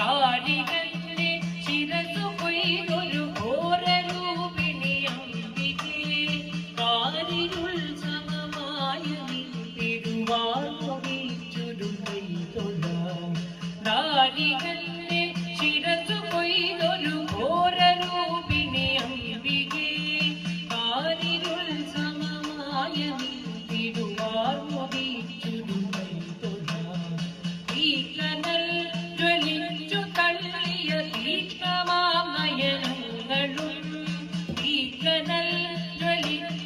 കാരികന്റെ ശിരസു കൊയ്തൊരു ഘോരൂപിണി അമ്പികെ കാരിരുൾ സമമായി തിരുവാർപ്പൊടിച്ചൊരു കൈതൊഴ കാരികന്റെ ശിരസു കൊയ്തൊരു ഘോരൂപിണി അമ്പികെ കാരിരുൾ സമമായ மிக்க நல்களின்